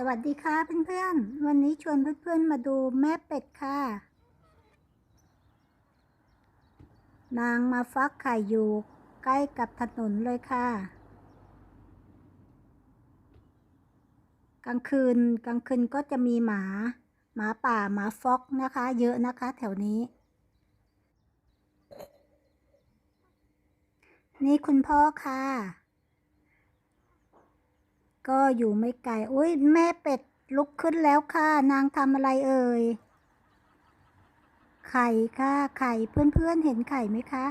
สวัสดีค่ะเพื่อนๆ วันนี้ชวนเพื่อนๆมาดูแม่เป็ดค่ะ นางมาฟักไข่อยู่ใกล้กับถนนเลยค่ะ กลางคืนกลางคืนก็จะมีหมา หมาป่าหมาฟอกนะคะ เยอะนะคะแถวนี้ นี่คุณพ่อค่ะ ก็อยู่ไม่ไกลอุ้ยแม่เป็ดลุกขึ้นแล้วค่ะ นางทำอะไรเอ่ย ไข่ค่ะ ไข่เพื่อนๆเห็นไข่ไหมคะ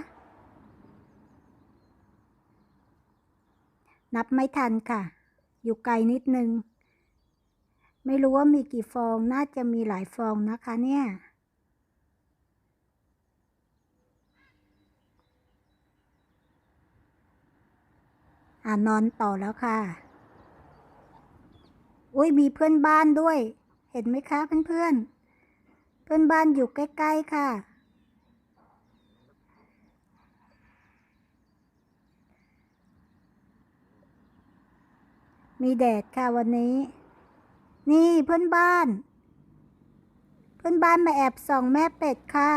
นับไม่ทันค่ะ อยู่ไกลนิดนึง ไม่รู้ว่ามีกี่ฟองน่าจะมีหลายฟองนะคะเนี่ยอ่านอนต่อแล้วค่ะ อุ้ยมีเพื่อนบ้านด้วย เห็นไหมคะเพื่อนเพื่อนเพื่อนบ้านอยู่ใกล้ ๆ ค่ะ มีแดดค่ะวันนี้ นี่เพื่อนบ้าน เพื่อนบ้านมาแอบส่องแม่เป็ดค่ะ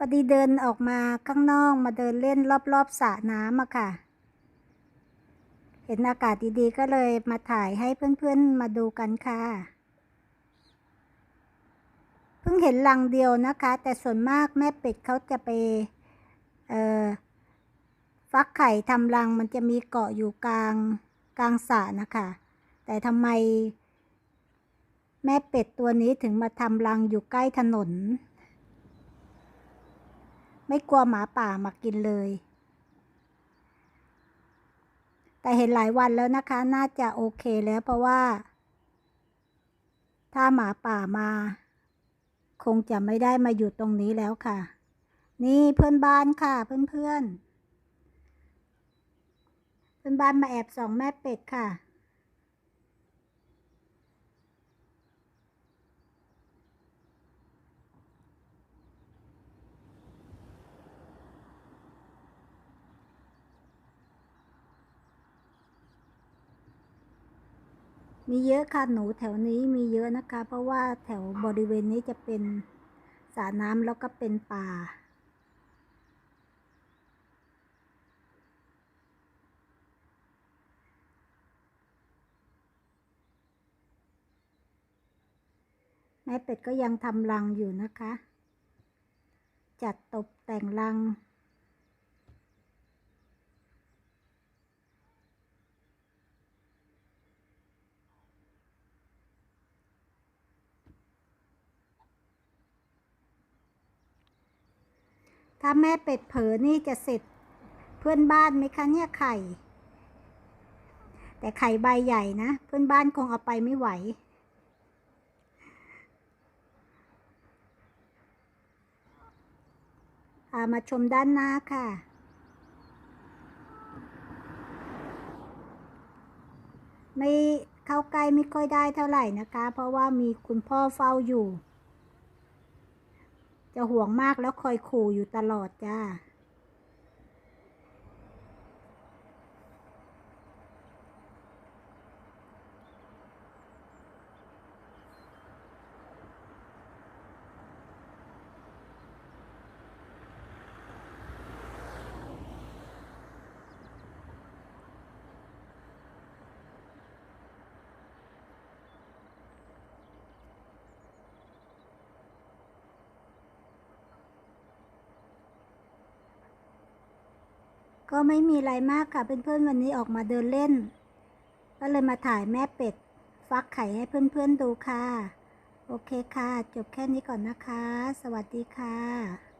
พอดีเดินออกมาข้างนอกมาเดินเล่นรอบๆสระน้ำอะค่ะ เห็นอากาศดีๆก็เลยมาถ่ายให้เพื่อนๆมาดูกันค่ะเพิ่งเห็นรังเดียวนะคะ แต่ส่วนมากแม่เป็ดเขาจะไปฟักไข่ทำรังมันจะมีเกาะอยู่กลางกลางสระนะคะ แต่ทำไมแม่เป็ดตัวนี้ถึงมาทำรังอยู่ใกล้ถนน ไม่กลัวหมาป่ามากินเลย แต่เห็นหลายวันแล้วนะคะ น่าจะโอเคแล้วเพราะว่า ถ้าหมาป่ามา คงจะไม่ได้มาอยู่ตรงนี้แล้วค่ะ นี่เพื่อนบ้านค่ะ เพื่อนเพื่อนเพื่อนบ้านมาแอบส่องแม่เป็ดค่ะ มีเยอะค่ะหนูแถวนี้มีเยอะนะคะ เพราะว่าแถวบริเวณนี้จะเป็นสระน้ำแล้วก็เป็นป่า แม่เป็ดก็ยังทำรังอยู่นะคะ จัดตกแต่งรัง ถ้าแม่เป็ดเผลอนี่จะเสร็จเพื่อนบ้านไหมคะเนี่ยไข่ แต่ไข่ใบใหญ่นะ เพื่อนบ้านคงเอาไปไม่ไหวามาชมด้านหน้าค่ะไม่เข้าใกล้ไม่ค่อยได้เท่าไหร่นะคะ เพราะว่ามีคุณพ่อเฝ้าอยู่ จะห่วงมากแล้วคอยขู่อยู่ตลอดจ้า ก็ไม่มีอะไรมากค่ะเพื่อนๆวันนี้ออกมาเดินเล่น ก็เลยมาถ่ายแม่เป็ด ฟักไข่ให้เพื่อนๆดูค่ะ โอเคค่ะ จบแค่นี้ก่อนนะคะ สวัสดีค่ะ